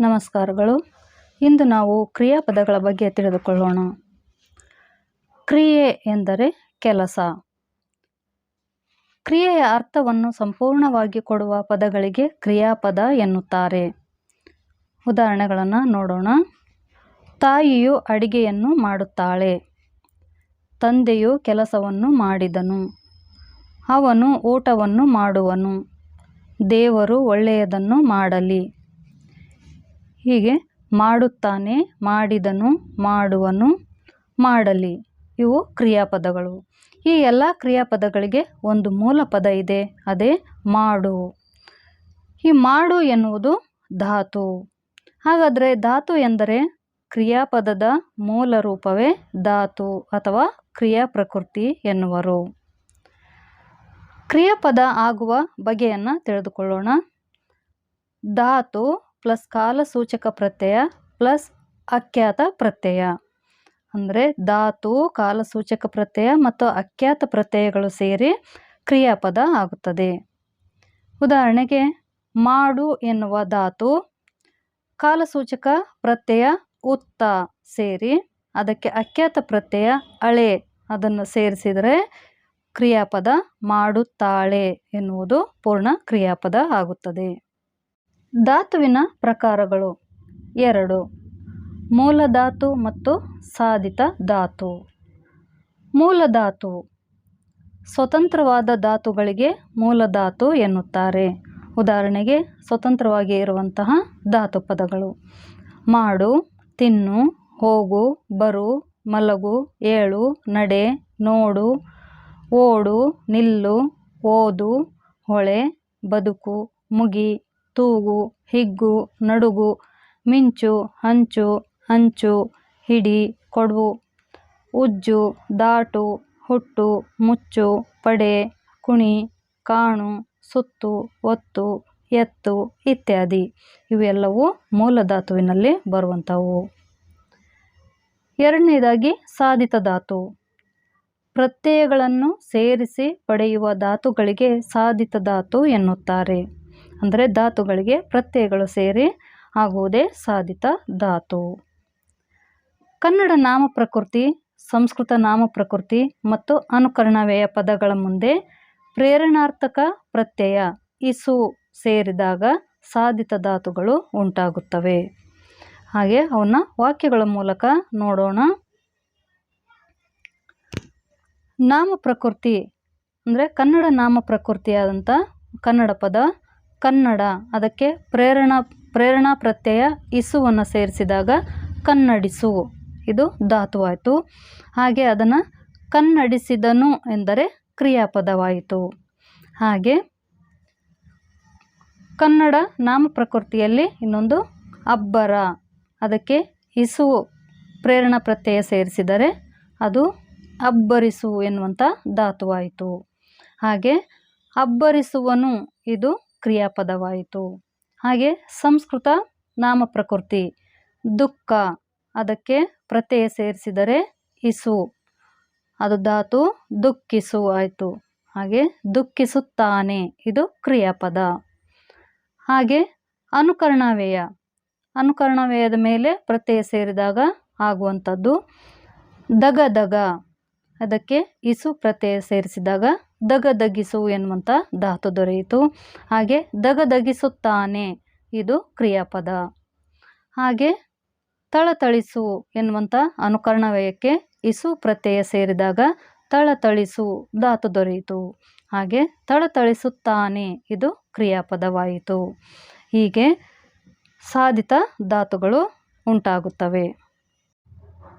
ನಮಸ್ಕಾರಗಳು. ಇಂದು ನಾವು ಕ್ರಿಯಾಪದಗಳ ಬಗ್ಗೆ ತಿಳಿದುಕೊಳ್ಳೋಣ. ಕ್ರಿಯೆ ಎಂದರೆ ಕೆಲಸ. ಕ್ರಿಯೆಯ ಅರ್ಥವನ್ನು ಸಂಪೂರ್ಣವಾಗಿ ಕೊಡುವ ಪದಗಳಿಗೆ ಕ್ರಿಯಾಪದ ಎನ್ನುತ್ತಾರೆ. ಉದಾಹರಣೆಗಳನ್ನು ನೋಡೋಣ. ತಾಯಿಯು ಅಡಿಗೆಯನ್ನು ಮಾಡುತ್ತಾಳೆ. ತಂದೆಯು ಕೆಲಸವನ್ನು ಮಾಡಿದನು. ಅವನು ಊಟವನ್ನು ಮಾಡುವನು. ದೇವರು ಒಳ್ಳೆಯದನ್ನು ಮಾಡಲಿ. ಹೀಗೆ ಮಾಡುತ್ತಾನೆ, ಮಾಡಿದನು, ಮಾಡುವನು, ಮಾಡಲಿ. ಇವು ಕ್ರಿಯಾಪದಗಳು. ಈ ಎಲ್ಲ ಕ್ರಿಯಾಪದಗಳಿಗೆ ಒಂದು ಮೂಲ ಪದ ಇದೆ, ಅದೇ ಮಾಡು. ಈ ಮಾಡು ಎನ್ನುವುದು ಧಾತು. ಹಾಗಾದರೆ ಧಾತು ಎಂದರೆ ಕ್ರಿಯಾಪದದ ಮೂಲ ರೂಪವೇ ಧಾತು ಅಥವಾ ಕ್ರಿಯಾ ಪ್ರಕೃತಿ ಎನ್ನುವರು. ಕ್ರಿಯಾಪದ ಆಗುವ ಬಗೆಯನ್ನು ತಿಳಿದುಕೊಳ್ಳೋಣ. ಧಾತು ಪ್ಲಸ್ ಕಾಲಸೂಚಕ ಪ್ರತ್ಯಯ ಪ್ಲಸ್ ಅಖ್ಯಾತ ಪ್ರತ್ಯಯ. ಅಂದರೆ ಧಾತು ಕಾಲಸೂಚಕ ಪ್ರತ್ಯಯ ಮತ್ತು ಅಖ್ಯಾತ ಪ್ರತ್ಯಯಗಳು ಸೇರಿ ಕ್ರಿಯಾಪದ ಆಗುತ್ತದೆ. ಉದಾಹರಣೆಗೆ ಮಾಡು ಎನ್ನುವ ಧಾತು ಕಾಲಸೂಚಕ ಪ್ರತ್ಯಯ ಉತ್ತ ಸೇರಿ ಅದಕ್ಕೆ ಅಖ್ಯಾತ ಪ್ರತ್ಯಯ ಅಳೆ ಅದನ್ನು ಸೇರಿಸಿದರೆ ಕ್ರಿಯಾಪದ ಮಾಡುತ್ತಾಳೆ ಎನ್ನುವುದು ಪೂರ್ಣ ಕ್ರಿಯಾಪದ ಆಗುತ್ತದೆ. ಧಾತುವಿನ ಪ್ರಕಾರಗಳು ಎರಡು, ಮೂಲಧಾತು ಮತ್ತು ಸಾಧಿತ ಧಾತು. ಮೂಲಧಾತು, ಸ್ವತಂತ್ರವಾದ ಧಾತುಗಳಿಗೆ ಮೂಲಧಾತು ಎನ್ನುತ್ತಾರೆ. ಉದಾಹರಣೆಗೆ, ಸ್ವತಂತ್ರವಾಗಿ ಇರುವಂತಹ ಧಾತು ಪದಗಳು. ಮಾಡು, ತಿನ್ನು, ಹೋಗು, ಬರು, ಮಲಗು, ಏಳು, ನಡೆ, ನೋಡು, ಓಡು, ನಿಲ್ಲು, ಓದು, ಹೊಳೆ, ಬದುಕು, ಮುಗಿ. ತೂಗು, ಹಿಗ್ಗು, ನಡುಗು, ಮಿಂಚು, ಹಂಚು ಹಂಚು, ಹಿಡಿ ಕೊಡು ಉಜ್ಜು, ದಾಟು, ಹುಟ್ಟು, ಮುಚ್ಚು, ಪಡೆ, ಕುಣಿ, ಕಾಣು, ಸುತ್ತು, ಒತ್ತು, ಎತ್ತು ಇತ್ಯಾದಿ. ಇವೆಲ್ಲವೂ ಮೂಲ ಧಾತುವಿನಲ್ಲಿ ಬರುವಂಥವು. ಎರಡನೇದಾಗಿ ಸಾಧಿತ ಧಾತು. ಪ್ರತ್ಯಯಗಳನ್ನು ಸೇರಿಸಿ ಪಡೆಯುವ ಧಾತುಗಳಿಗೆ ಸಾಧಿತ ಧಾತು ಎನ್ನುತ್ತಾರೆ. ಅಂದರೆ ಧಾತುಗಳಿಗೆ ಪ್ರತ್ಯಯಗಳು ಸೇರಿ ಆಗುವುದೇ ಸಾಧಿತ ಧಾತು. ಕನ್ನಡ ನಾಮ ಪ್ರಕೃತಿ ಸಂಸ್ಕೃತ ನಾಮ ಪ್ರಕೃತಿ ಮತ್ತು ಅನುಕರಣವ್ಯಯ ಪದಗಳ ಮುಂದೆ ಪ್ರೇರಣಾರ್ಥಕ ಪ್ರತ್ಯಯ, ಇಸು ಸೇರಿದಾಗ ಸಾಧಿತ ಧಾತುಗಳು ಉಂಟಾಗುತ್ತವೆ. ಹಾಗೆ ಅವನ್ನ ವಾಕ್ಯಗಳ ಮೂಲಕ ನೋಡೋಣ. ನಾಮ ಪ್ರಕೃತಿ ಅಂದರೆ ಕನ್ನಡ ನಾಮ ಪ್ರಕೃತಿಯಾದಂಥ ಕನ್ನಡ ಪದ ಕನ್ನಡ. ಅದಕ್ಕೆ ಪ್ರೇರಣಾ ಪ್ರೇರಣಾ ಪ್ರತ್ಯಯ ಇಸುವನ್ನು ಸೇರಿಸಿದಾಗ ಕನ್ನಡಿಸು. ಇದು ಧಾತುವಾಯಿತು. ಹಾಗೆ ಅದನ್ನು ಕನ್ನಡಿಸಿದನು ಎಂದರೆ ಕ್ರಿಯಾಪದವಾಯಿತು. ಹಾಗೆ ಕನ್ನಡ ನಾಮ ಪ್ರಕೃತಿಯಲ್ಲಿ ಇನ್ನೊಂದು ಅಬ್ಬರ. ಅದಕ್ಕೆ ಇಸು ಪ್ರೇರಣಾ ಪ್ರತ್ಯಯ ಸೇರಿಸಿದರೆ ಅದು ಅಬ್ಬರಿಸು ಎನ್ನುವಂಥ ಧಾತುವಾಯಿತು. ಹಾಗೆ ಅಬ್ಬರಿಸುವನು ಇದು ಕ್ರಿಯಾಪದವಾಯಿತು. ಹಾಗೆ ಸಂಸ್ಕೃತ ನಾಮ ಪ್ರಕೃತಿ, ದುಃಖ ಅದಕ್ಕೆ ಪ್ರತ್ಯಯ ಸೇರಿಸಿದರೆ ಇಸು, ಅದು ಧಾತು ದುಃಖಿಸು ಆಯಿತು. ಹಾಗೆ ದುಃಖಿಸುತ್ತಾನೆ, ಇದು ಕ್ರಿಯಾಪದ. ಹಾಗೆ ಅನುಕರಣವ್ಯಯ, ಅನುಕರಣವ್ಯಯದ ಮೇಲೆ ಪ್ರತ್ಯಯ ಸೇರಿದಾಗ ಆಗುವಂಥದ್ದು ದಗ ದಗ ಅದಕ್ಕೆ ಇಸು ಪ್ರತ್ಯಯ ಸೇರಿಸಿದಾಗ ದಗದಗಿಸು ಎನ್ನುವಂಥ ಧಾತು ದೊರೆಯಿತು. ಹಾಗೆ ದಗದಗಿಸುತ್ತಾನೆ ಇದು ಕ್ರಿಯಾಪದ. ಹಾಗೆ ತಳತಳಿಸು ಎನ್ನುವಂಥ ಅನುಕರಣವ್ಯಯಕ್ಕೆ ಇಸು ಪ್ರತ್ಯಯ ಸೇರಿದಾಗ ತಳತಳಿಸು ಧಾತು ದೊರೆಯಿತು. ಹಾಗೆ ತಳತಳಿಸುತ್ತಾನೆ ಇದು ಕ್ರಿಯಾಪದವಾಯಿತು. ಹೀಗೆ ಸಾಧಿತ ಧಾತುಗಳು ಉಂಟಾಗುತ್ತವೆ.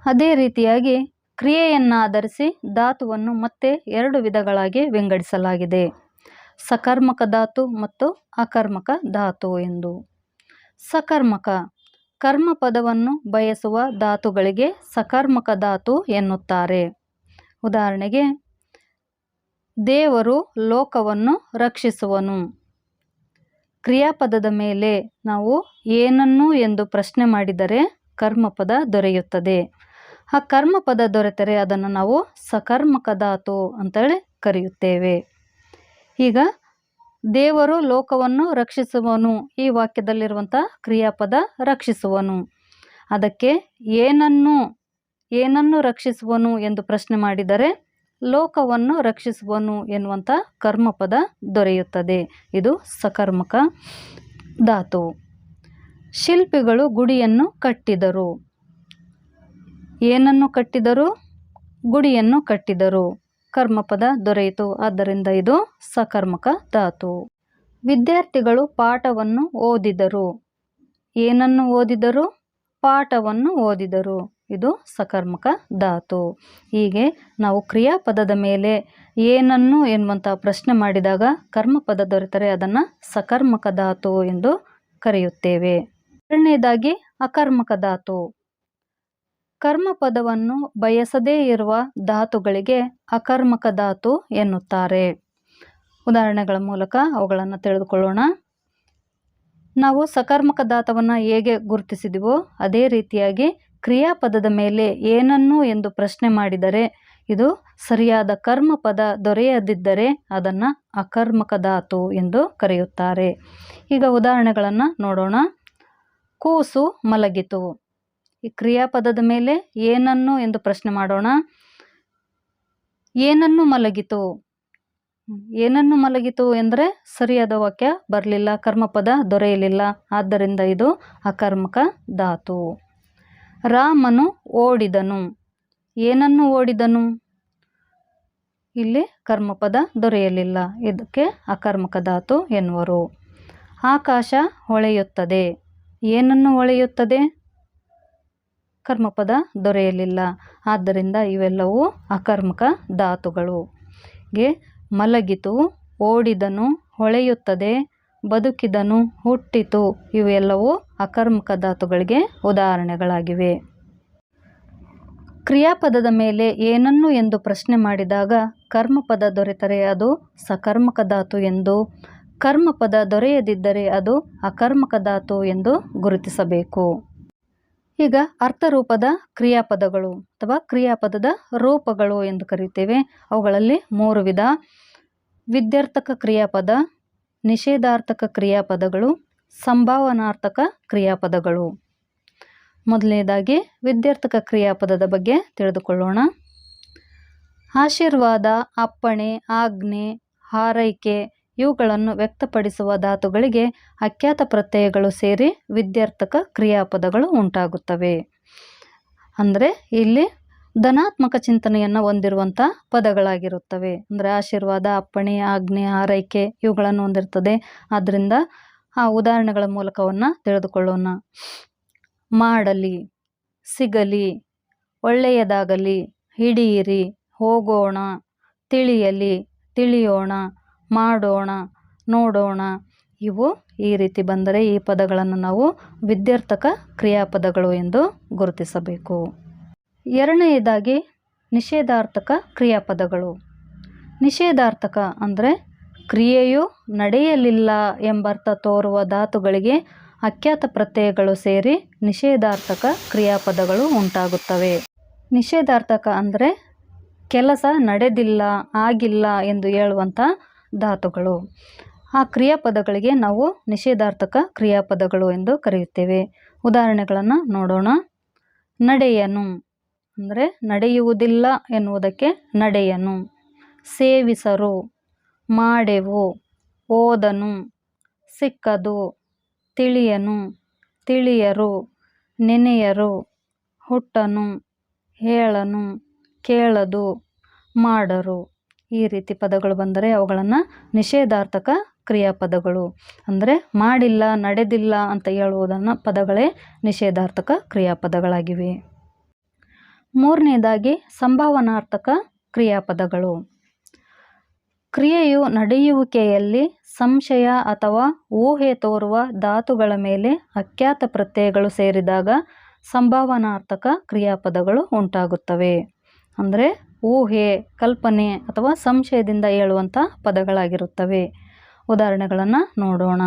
ಅದೇ ರೀತಿಯಾಗಿ ಕ್ರಿಯೆಯನ್ನಾಧರಿಸಿ ಧಾತುವನ್ನು ಮತ್ತೆ ಎರಡು ವಿಧಗಳಾಗಿ ವಿಂಗಡಿಸಲಾಗಿದೆ. ಸಕರ್ಮಕ ಧಾತು ಮತ್ತು ಅಕರ್ಮಕ ಧಾತು ಎಂದು. ಸಕರ್ಮಕ. ಕರ್ಮ ಪದವನ್ನು ಬಯಸುವ ಧಾತುಗಳಿಗೆ ಸಕರ್ಮಕ ಧಾತು ಎನ್ನುತ್ತಾರೆ. ಉದಾಹರಣೆಗೆ, ದೇವರು ಲೋಕವನ್ನು ರಕ್ಷಿಸುವನು. ಕ್ರಿಯಾಪದದ ಮೇಲೆ ನಾವು ಏನನ್ನು ಎಂದು ಪ್ರಶ್ನೆ ಮಾಡಿದರೆ ಕರ್ಮಪದ ದೊರೆಯುತ್ತದೆ. ಆ ಕರ್ಮಪದ ದೊರೆತರೆ ಅದನ್ನು ನಾವು ಸಕರ್ಮಕ ಧಾತು ಅಂತೇಳಿ ಕರೆಯುತ್ತೇವೆ. ಈಗ ದೇವರು ಲೋಕವನ್ನು ರಕ್ಷಿಸುವನು, ಈ ವಾಕ್ಯದಲ್ಲಿರುವಂಥ ಕ್ರಿಯಾಪದ ರಕ್ಷಿಸುವನು. ಅದಕ್ಕೆ ಏನನ್ನು ಏನನ್ನು ರಕ್ಷಿಸುವನು ಎಂದು ಪ್ರಶ್ನೆ ಮಾಡಿದರೆ, ಲೋಕವನ್ನು ರಕ್ಷಿಸುವನು ಎನ್ನುವಂಥ ಕರ್ಮಪದ ದೊರೆಯುತ್ತದೆ. ಇದು ಸಕರ್ಮಕ ಧಾತು ಶಿಲ್ಪಿಗಳು ಗುಡಿಯನ್ನು ಕಟ್ಟಿದರು. ಏನನ್ನು ಕಟ್ಟಿದರು? ಗುಡಿಯನ್ನು ಕಟ್ಟಿದರು. ಕರ್ಮಪದ ದೊರೆಯಿತು. ಆದ್ದರಿಂದ ಇದು ಸಕರ್ಮಕ ಧಾತು. ವಿದ್ಯಾರ್ಥಿಗಳು ಪಾಠವನ್ನು ಓದಿದರು. ಏನನ್ನು ಓದಿದರು? ಪಾಠವನ್ನು ಓದಿದರು. ಇದು ಸಕರ್ಮಕ ಧಾತು. ಹೀಗೆ ನಾವು ಕ್ರಿಯಾಪದದ ಮೇಲೆ ಏನನ್ನು ಎನ್ನುವಂಥ ಪ್ರಶ್ನೆ ಮಾಡಿದಾಗ ಕರ್ಮಪದ ದೊರೆತರೆ ಅದನ್ನು ಸಕರ್ಮಕ ಧಾತು ಎಂದು ಕರೆಯುತ್ತೇವೆ. ಎರಡನೇದಾಗಿ ಅಕರ್ಮಕ ಧಾತು. ಕರ್ಮಪದವನ್ನು ಬಯಸದೇ ಇರುವ ಧಾತುಗಳಿಗೆ ಅಕರ್ಮಕ ಧಾತು ಎನ್ನುತ್ತಾರೆ. ಉದಾಹರಣೆಗಳ ಮೂಲಕ ಅವುಗಳನ್ನು ತಿಳಿದುಕೊಳ್ಳೋಣ. ನಾವು ಸಕರ್ಮಕ ಧಾತವನ್ನು ಹೇಗೆ ಗುರುತಿಸಿದೆವೋ ಅದೇ ರೀತಿಯಾಗಿ ಕ್ರಿಯಾಪದದ ಮೇಲೆ ಏನನ್ನು ಎಂದು ಪ್ರಶ್ನೆ ಮಾಡಿದರೆ ಇದು ಸರಿಯಾದ ಕರ್ಮಪದ ದೊರೆಯದಿದ್ದರೆ ಅದನ್ನು ಅಕರ್ಮಕ ಧಾತು ಎಂದು ಕರೆಯುತ್ತಾರೆ. ಈಗ ಉದಾಹರಣೆಗಳನ್ನು ನೋಡೋಣ. ಕೂಸು ಮಲಗಿತು. ಈ ಕ್ರಿಯಾಪದದ ಮೇಲೆ ಏನನ್ನು ಎಂದು ಪ್ರಶ್ನೆ ಮಾಡೋಣ. ಏನನ್ನು ಮಲಗಿತು? ಏನನ್ನು ಮಲಗಿತು ಎಂದರೆ ಸರಿಯಾದ ವಾಕ್ಯ ಬರಲಿಲ್ಲ, ಕರ್ಮಪದ ದೊರೆಯಲಿಲ್ಲ. ಆದ್ದರಿಂದ ಇದು ಅಕರ್ಮಕ ಧಾತು. ರಾಮನು ಓಡಿದನು. ಏನನ್ನು ಓಡಿದನು? ಇಲ್ಲಿ ಕರ್ಮಪದ ದೊರೆಯಲಿಲ್ಲ. ಇದಕ್ಕೆ ಅಕರ್ಮಕ ಧಾತು ಎನ್ನುವರು. ಆಕಾಶ ಹೊಳೆಯುತ್ತದೆ. ಏನನ್ನು ಹೊಳೆಯುತ್ತದೆ? ಕರ್ಮಪದ ದೊರೆಯಲಿಲ್ಲ. ಆದ್ದರಿಂದ ಇವೆಲ್ಲವೂ ಅಕರ್ಮಕ ಧಾತುಗಳು. ಗೆ ಮಲಗಿತು, ಓಡಿದನು, ಹೊಳೆಯುತ್ತದೆ, ಬದುಕಿದನು, ಹುಟ್ಟಿತು. ಇವೆಲ್ಲವೂ ಅಕರ್ಮಕ ಧಾತುಗಳಿಗೆ ಉದಾಹರಣೆಗಳಾಗಿವೆ. ಕ್ರಿಯಾಪದದ ಮೇಲೆ ಏನನ್ನು ಎಂದು ಪ್ರಶ್ನೆ ಮಾಡಿದಾಗ, ಕರ್ಮಪದ ದೊರೆತರೆ ಅದು ಸಕರ್ಮಕ ಧಾತು ಎಂದು. ಕರ್ಮಪದ ದೊರೆಯದಿದ್ದರೆ ಅದು ಅಕರ್ಮಕ ಧಾತು ಎಂದು ಗುರುತಿಸಬೇಕು. ಈಗ ಅರ್ಥರೂಪದ ಕ್ರಿಯಾಪದಗಳು ಅಥವಾ ಕ್ರಿಯಾಪದದ ರೂಪಗಳು ಎಂದು ಕರೆಯುತ್ತೇವೆ ಅವುಗಳಲ್ಲಿ ಮೂರು ವಿಧ. ವಿದ್ಯಾರ್ಥಕ ಕ್ರಿಯಾಪದ, ನಿಷೇಧಾರ್ಥಕ ಕ್ರಿಯಾಪದಗಳು, ಸಂಭಾವನಾರ್ಥಕ ಕ್ರಿಯಾಪದಗಳು. ಮೊದಲನೇದಾಗಿ ವಿದ್ಯಾರ್ಥಕ ಕ್ರಿಯಾಪದದ ಬಗ್ಗೆ ತಿಳಿದುಕೊಳ್ಳೋಣ. ಆಶೀರ್ವಾದ, ಅಪ್ಪಣೆ, ಆಜ್ಞೆ, ಹಾರೈಕೆ ಇವುಗಳನ್ನು ವ್ಯಕ್ತಪಡಿಸುವ ಧಾತುಗಳಿಗೆ ಅಖ್ಯಾತ ಪ್ರತ್ಯಯಗಳು ಸೇರಿ ವಿದ್ಯಾರ್ಥಕ ಕ್ರಿಯಾಪದಗಳು ಉಂಟಾಗುತ್ತವೆ. ಅಂದರೆ ಇಲ್ಲಿ ಧನಾತ್ಮಕ ಚಿಂತನೆಯನ್ನು ಹೊಂದಿರುವಂಥ ಪದಗಳಾಗಿರುತ್ತವೆ. ಅಂದರೆ ಆಶೀರ್ವಾದ, ಅಪ್ಪಣೆ, ಆಜ್ಞೆ, ಆರೈಕೆ ಇವುಗಳನ್ನು ಹೊಂದಿರ್ತದೆ. ಆದ್ದರಿಂದ ಆ ಉದಾಹರಣೆಗಳ ಮೂಲಕವನ್ನು ತಿಳಿದುಕೊಳ್ಳೋಣ. ಮಾಡಲಿ, ಸಿಗಲಿ, ಒಳ್ಳೆಯದಾಗಲಿ, ಹಿಡಿಯಿರಿ, ಹೋಗೋಣ, ತಿಳಿಯಲಿ, ತಿಳಿಯೋಣ ಮಾಡೋಣ, ನೋಡೋಣ. ಇವು ಈ ರೀತಿ ಬಂದರೆ ಈ ಪದಗಳನ್ನು ನಾವು ವಿದ್ಯಾರ್ಥಕ ಕ್ರಿಯಾಪದಗಳು ಎಂದು ಗುರುತಿಸಬೇಕು. ಎರಡನೆಯದಾಗಿ ನಿಷೇಧಾರ್ಥಕ ಕ್ರಿಯಾಪದಗಳು. ನಿಷೇಧಾರ್ಥಕ ಅಂದರೆ ಕ್ರಿಯೆಯು ನಡೆಯಲಿಲ್ಲ ಎಂಬರ್ಥ ತೋರುವ ಧಾತುಗಳಿಗೆ ಅಖ್ಯಾತ ಪ್ರತ್ಯಯಗಳು ಸೇರಿ ನಿಷೇಧಾರ್ಥಕ ಕ್ರಿಯಾಪದಗಳು ಉಂಟಾಗುತ್ತವೆ. ನಿಷೇಧಾರ್ಥಕ ಅಂದರೆ ಕೆಲಸ ನಡೆದಿಲ್ಲ, ಆಗಿಲ್ಲ ಎಂದು ಹೇಳುವಂಥ ಧಾತುಗಳು. ಆ ಕ್ರಿಯಾಪದಗಳಿಗೆ ನಾವು ನಿಷೇಧಾರ್ಥಕ ಕ್ರಿಯಾಪದಗಳು ಎಂದು ಕರೆಯುತ್ತೇವೆ. ಉದಾಹರಣೆಗಳನ್ನು ನೋಡೋಣ. ನಡೆಯನು ಅಂದರೆ ನಡೆಯುವುದಿಲ್ಲ ಎನ್ನುವುದಕ್ಕೆ ನಡೆಯನು. ಸೇವಿಸರು, ಮಾಡೆವು, ಓದನು, ಸಿಕ್ಕದು, ತಿಳಿಯನು, ತಿಳಿಯರು, ನೆನೆಯರು, ಹುಟ್ಟನು, ಹೇಳನು, ಕೇಳದು, ಮಾಡರು. ಈ ರೀತಿ ಪದಗಳು ಬಂದರೆ ಅವುಗಳನ್ನು ನಿಷೇಧಾರ್ಥಕ ಕ್ರಿಯಾಪದಗಳು. ಅಂದರೆ ಮಾಡಿಲ್ಲ, ನಡೆದಿಲ್ಲ ಅಂತ ಹೇಳುವುದನ್ನು ಪದಗಳೇ ನಿಷೇಧಾರ್ಥಕ ಕ್ರಿಯಾಪದಗಳಾಗಿವೆ. ಮೂರನೇದಾಗಿ ಸಂಭಾವನಾರ್ಥಕ ಕ್ರಿಯಾಪದಗಳು. ಕ್ರಿಯೆಯು ನಡೆಯುವಿಕೆಯಲ್ಲಿ ಸಂಶಯ ಅಥವಾ ಊಹೆ ತೋರುವ ಧಾತುಗಳ ಮೇಲೆ ಅಖ್ಯಾತ ಪ್ರತ್ಯಯಗಳು ಸೇರಿದಾಗ ಸಂಭಾವನಾರ್ಥಕ ಕ್ರಿಯಾಪದಗಳು ಉಂಟಾಗುತ್ತವೆ. ಅಂದರೆ ಊಹೆ, ಕಲ್ಪನೆ ಅಥವಾ ಸಂಶಯದಿಂದ ಹೇಳುವಂಥ ಪದಗಳಾಗಿರುತ್ತವೆ. ಉದಾಹರಣೆಗಳನ್ನು ನೋಡೋಣ.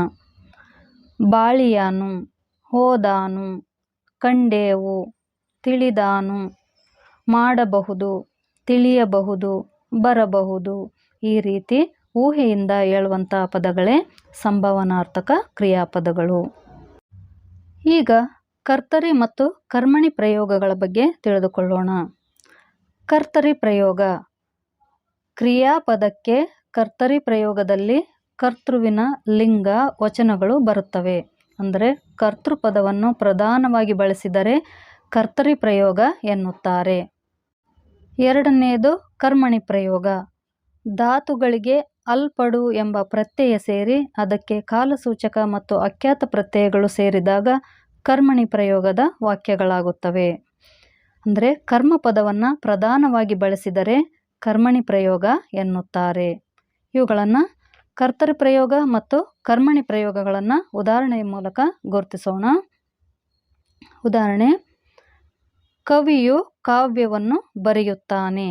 ಬಾಳಿಯಾನು, ಹೋದಾನು, ಕಂಡೇವು, ತಿಳಿದಾನು, ಮಾಡಬಹುದು, ತಿಳಿಯಬಹುದು, ಬರಬಹುದು. ಈ ರೀತಿ ಊಹೆಯಿಂದ ಹೇಳುವಂಥ ಪದಗಳೇ ಸಂಭವನಾರ್ಥಕ ಕ್ರಿಯಾಪದಗಳು. ಈಗ ಕರ್ತರಿ ಮತ್ತು ಕರ್ಮಣಿ ಪ್ರಯೋಗಗಳ ಬಗ್ಗೆ ತಿಳಿದುಕೊಳ್ಳೋಣ. ಕರ್ತರಿ ಪ್ರಯೋಗ. ಕ್ರಿಯಾಪದಕ್ಕೆ ಕರ್ತರಿ ಪ್ರಯೋಗದಲ್ಲಿ ಕರ್ತೃವಿನ ಲಿಂಗ ವಚನಗಳು ಬರುತ್ತವೆ. ಅಂದರೆ ಕರ್ತೃಪದವನ್ನು ಪ್ರಧಾನವಾಗಿ ಬಳಸಿದರೆ ಕರ್ತರಿ ಪ್ರಯೋಗ ಎನ್ನುತ್ತಾರೆ. ಎರಡನೆಯದು ಕರ್ಮಣಿ ಪ್ರಯೋಗ. ಧಾತುಗಳಿಗೆ ಅಲ್ಪಡು ಎಂಬ ಪ್ರತ್ಯಯ ಸೇರಿ ಅದಕ್ಕೆ ಕಾಲಸೂಚಕ ಮತ್ತು ಅಖ್ಯಾತ ಪ್ರತ್ಯಯಗಳು ಸೇರಿದಾಗ ಕರ್ಮಣಿ ಪ್ರಯೋಗದ ವಾಕ್ಯಗಳಾಗುತ್ತವೆ. ಅಂದರೆ ಕರ್ಮಪದವನ್ನು ಪ್ರಧಾನವಾಗಿ ಬಳಸಿದರೆ ಕರ್ಮಣಿ ಪ್ರಯೋಗ ಎನ್ನುತ್ತಾರೆ. ಇವುಗಳನ್ನು ಕರ್ತರಿ ಪ್ರಯೋಗ ಮತ್ತು ಕರ್ಮಣಿ ಪ್ರಯೋಗಗಳನ್ನು ಉದಾಹರಣೆಯ ಮೂಲಕ ಗುರುತಿಸೋಣ. ಉದಾಹರಣೆ, ಕವಿಯು ಕಾವ್ಯವನ್ನು ಬರೆಯುತ್ತಾನೆ.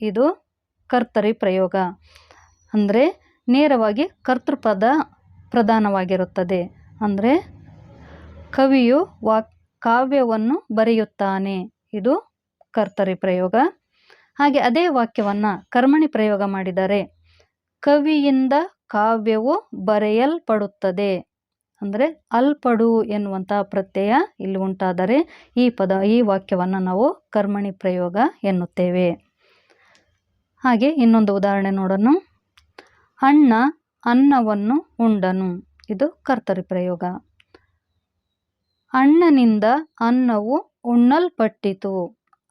ಇದು ಕರ್ತರಿ ಪ್ರಯೋಗ. ಅಂದರೆ ನೇರವಾಗಿ ಕರ್ತೃಪದ ಪ್ರಧಾನವಾಗಿರುತ್ತದೆ. ಅಂದರೆ ಕವಿಯು ವಾ ಕಾವ್ಯವನ್ನು ಬರೆಯುತ್ತಾನೆ. ಇದು ಕರ್ತರಿ ಪ್ರಯೋಗ. ಹಾಗೆ ಅದೇ ವಾಕ್ಯವನ್ನು ಕರ್ಮಣಿ ಪ್ರಯೋಗ ಮಾಡಿದರೆ ಕವಿಯಿಂದ ಕಾವ್ಯವು ಬರೆಯಲ್ಪಡುತ್ತದೆ. ಅಂದರೆ ಅಲ್ಪಡು ಎನ್ನುವಂತಹ ಪ್ರತ್ಯಯ ಇಲ್ಲಿ ಉಂಟಾದರೆ ಈ ಪದ, ಈ ವಾಕ್ಯವನ್ನು ನಾವು ಕರ್ಮಣಿ ಪ್ರಯೋಗ ಎನ್ನುತ್ತೇವೆ. ಹಾಗೆ ಇನ್ನೊಂದು ಉದಾಹರಣೆ ನೋಡೋಣ. ಅಣ್ಣ ಅನ್ನವನ್ನು ಉಂಡನು. ಇದು ಕರ್ತರಿ ಪ್ರಯೋಗ. ಅಣ್ಣನಿಂದ ಅನ್ನವು ಉಣ್ಣಲ್ಪಟ್ಟಿತು.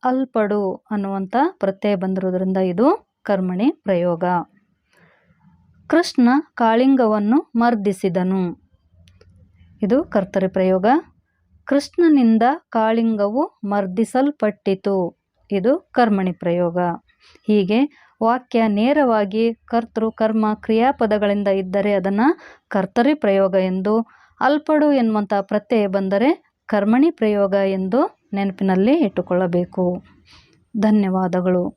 ಅಲ್ಪಡು ಅನ್ನುವಂಥ ಪ್ರತ್ಯಯ ಬಂದಿರೋದ್ರಿಂದ ಇದು ಕರ್ಮಣಿ ಪ್ರಯೋಗ. ಕೃಷ್ಣ ಕಾಳಿಂಗವನ್ನು ಮರ್ದಿಸಿದನು. ಇದು ಕರ್ತರಿ ಪ್ರಯೋಗ. ಕೃಷ್ಣನಿಂದ ಕಾಳಿಂಗವು ಮರ್ದಿಸಲ್ಪಟ್ಟಿತು. ಇದು ಕರ್ಮಣಿ ಪ್ರಯೋಗ. ಹೀಗೆ ವಾಕ್ಯ ನೇರವಾಗಿ ಕರ್ತೃ ಕರ್ಮ ಕ್ರಿಯಾಪದಗಳಿಂದ ಇದ್ದರೆ ಅದನ್ನು ಕರ್ತರಿ ಪ್ರಯೋಗ ಎಂದು ಅಲ್ಪಡು ಎನ್ನುವಂಥ ಪ್ರತ್ಯಯ ಬಂದರೆ ಕರ್ಮಣಿ ಪ್ರಯೋಗ ಎಂದು ನೆನಪಿನಲ್ಲಿ ಇಟ್ಟುಕೊಳ್ಳಬೇಕು. ಧನ್ಯವಾದಗಳು.